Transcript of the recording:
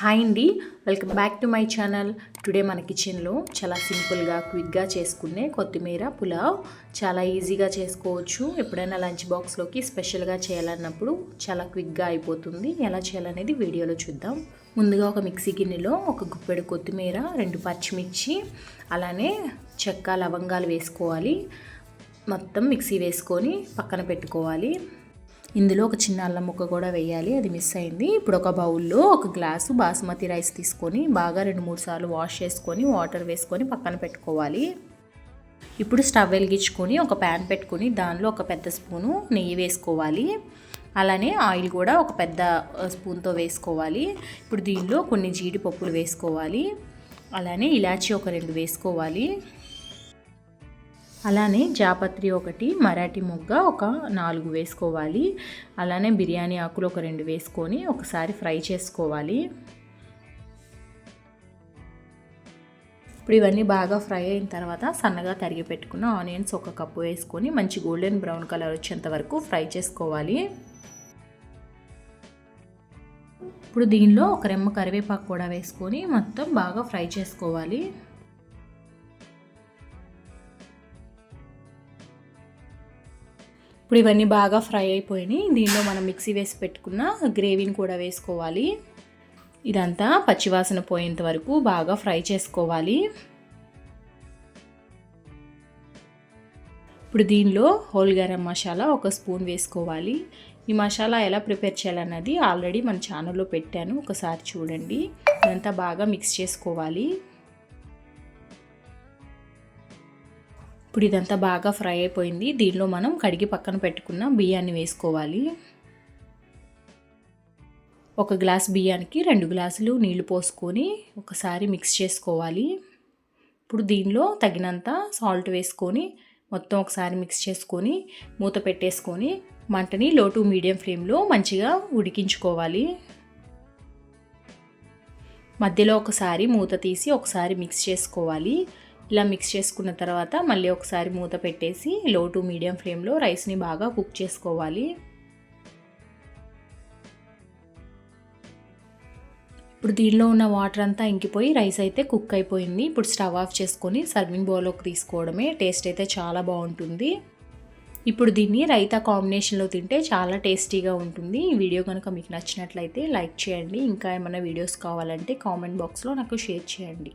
Hi అండి. Welcome back to my channel. Today మన కిచెన్లో చాలా సింపుల్గా క్విక్గా చేసుకునే కొత్తిమీర పులావ్ చాలా ఈజీగా చేసుకోవచ్చు. ఎప్పుడైనా లంచ్ బాక్స్లోకి స్పెషల్గా చేయాలన్నప్పుడు చాలా క్విక్గా అయిపోతుంది. ఎలా చేయాలనేది వీడియోలో చూద్దాం. ముందుగా ఒక మిక్సీ గిన్నెలో ఒక గుప్పెడు కొత్తిమీర రెండు పచ్చిమిర్చి అలానే చెక్క లవంగాలు వేసుకోవాలి. మొత్తం మిక్సీ వేసుకొని పక్కన పెట్టుకోవాలి. ఇందులో ఒక చిన్న అల్లం ముక్క కూడా వేయాలి అది మిస్ అయింది. ఇప్పుడు ఒక బౌల్లో ఒక గ్లాసు బాస్మతి రైస్ తీసుకొని బాగా రెండు మూడు సార్లు వాష్ చేసుకొని వాటర్ వేసుకొని పక్కన పెట్టుకోవాలి. ఇప్పుడు స్టవ్ వెలిగించుకొని ఒక ప్యాన్ పెట్టుకొని దానిలో ఒక పెద్ద స్పూను నెయ్యి వేసుకోవాలి. అలానే ఆయిల్ కూడా ఒక పెద్ద స్పూన్తో వేసుకోవాలి. ఇప్పుడు దీనిలో కొన్ని జీడిపప్పులు వేసుకోవాలి. అలానే ఇలాచీ ఒక రెండు వేసుకోవాలి. అలానే జాపత్రి ఒకటి మరాఠీ మొగ్గ ఒక నాలుగు వేసుకోవాలి. అలానే బిర్యానీ ఆకులు ఒక రెండు వేసుకొని ఒకసారి ఫ్రై చేసుకోవాలి. ఇప్పుడు ఇవన్నీ బాగా ఫ్రై అయిన తర్వాత సన్నగా తరిగి పెట్టుకున్న ఆనియన్స్ ఒక కప్పు వేసుకొని మంచి గోల్డెన్ బ్రౌన్ కలర్ వచ్చేంత వరకు ఫ్రై చేసుకోవాలి. ఇప్పుడు దీనిలో ఒక రెమ్మ కరివేపాకు కూడా వేసుకొని మొత్తం బాగా ఫ్రై చేసుకోవాలి. ఇప్పుడు ఇవన్నీ బాగా ఫ్రై అయిపోయినాయి. దీనిలో మనం మిక్సీ వేసి పెట్టుకున్న గ్రేవీని కూడా వేసుకోవాలి. ఇదంతా పచ్చివాసన పోయేంత వరకు బాగా ఫ్రై చేసుకోవాలి. ఇప్పుడు దీనిలో హోల్ గరం మసాలా ఒక స్పూన్ వేసుకోవాలి. ఈ మసాలా ఎలా ప్రిపేర్ చేయాలన్నది ఆల్రెడీ మన ఛానల్లో పెట్టాను. ఒకసారి చూడండి. ఇదంతా బాగా మిక్స్ చేసుకోవాలి. ఇప్పుడు ఇదంతా బాగా ఫ్రై అయిపోయింది. దీనిలో మనం కడిగి పక్కన పెట్టుకున్న బియ్యాన్ని వేసుకోవాలి. ఒక గ్లాస్ బియ్యానికి రెండు గ్లాసులు నీళ్ళు పోసుకొని ఒకసారి మిక్స్ చేసుకోవాలి. ఇప్పుడు దీనిలో తగినంత సాల్ట్ వేసుకొని మొత్తం ఒకసారి మిక్స్ చేసుకొని మూత పెట్టేసుకొని మంటని లో టు మీడియం ఫ్లేమ్లో మంచిగా ఉడికించుకోవాలి. మధ్యలో ఒకసారి మూత తీసి ఒకసారి మిక్స్ చేసుకోవాలి. ఇలా మిక్స్ చేసుకున్న తర్వాత మళ్ళీ ఒకసారి మూత పెట్టేసి లో టు మీడియం ఫ్లేమ్లో రైస్ని బాగా కుక్ చేసుకోవాలి. ఇప్పుడు దీనిలో ఉన్న వాటర్ అంతా ఇంకిపోయి రైస్ అయితే కుక్ అయిపోయింది. ఇప్పుడు స్టవ్ ఆఫ్ చేసుకొని సర్వింగ్ బౌల్లోకి తీసుకోవడమే. టేస్ట్ అయితే చాలా బాగుంటుంది. ఇప్పుడు దీన్ని రైతా కాంబినేషన్లో తింటే చాలా టేస్టీగా ఉంటుంది. ఈ వీడియో కనుక మీకు నచ్చినట్లయితే లైక్ చేయండి. ఇంకా ఏమైనా వీడియోస్ కావాలంటే కామెంట్ బాక్స్లో నాకు షేర్ చేయండి.